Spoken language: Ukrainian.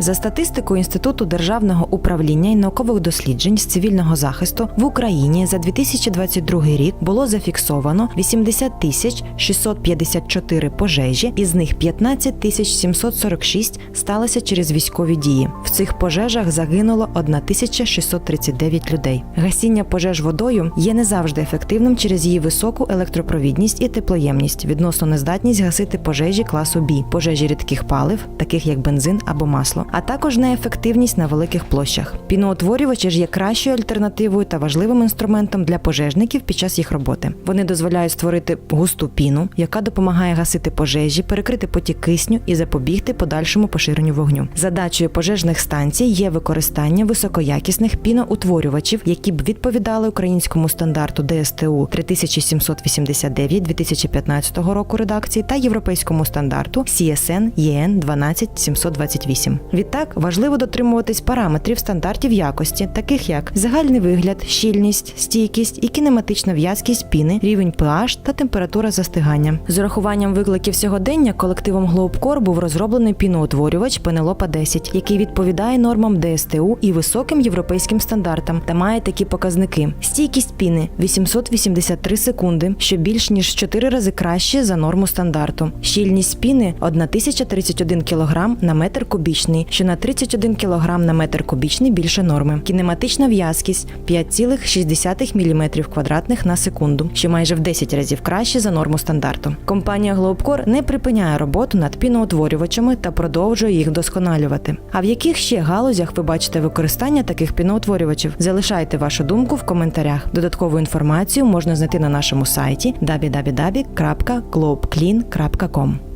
За статистикою Інституту державного управління і наукових досліджень з цивільного захисту в Україні за 2022 рік було зафіксовано 80 тисяч 654 пожежі, із них 15 тисяч 746 сталося через військові дії. В цих пожежах загинуло 1639 людей. Гасіння пожеж водою є не завжди ефективним через її високу електропровідність і теплоємність, відносно нездатність гасити пожежі класу Б, пожежі рідких палив, таких як бензин або масло, а також неефективність на великих площах. Піноутворювачі ж є кращою альтернативою та важливим інструментом для пожежників під час їх роботи. Вони дозволяють створити густу піну, яка допомагає гасити пожежі, перекрити потік кисню і запобігти подальшому поширенню вогню. Задачею пожежних станцій є використання високоякісних піноутворювачів, які б відповідали українському стандарту ДСТУ 3789 2015 року редакції та європейському стандарту CSN EN 12728. Відтак важливо дотримуватись параметрів стандартів якості, таких як загальний вигляд, щільність, стійкість і кінематична в'язкість піни, рівень pH та температура застигання. З урахуванням викликів сьогодення колективом Globcore був розроблений піноутворювач Penelope 10, який відповідає нормам ДСТУ і високим європейським стандартам та має такі показники: стійкість піни 883 секунди, що більш ніж 4 рази краще за норму стандарту. Щільність піни 1031 кг на метр кубічний, що на 31 кг на метр кубічний більше норми. Кінематична в'язкість 5,6 мм квадратних на секунду, що майже в 10 разів краще за норму стандарту. Компанія Globcore не припиняє роботу над піноутворювачами та продовжує їх вдосконалювати. А в яких ще галузях ви бачите використання таких піноутворювачів? Залишайте вашу думку в коментарях. Додаткову інформацію можна знайти на нашому сайті www.globeclean.com.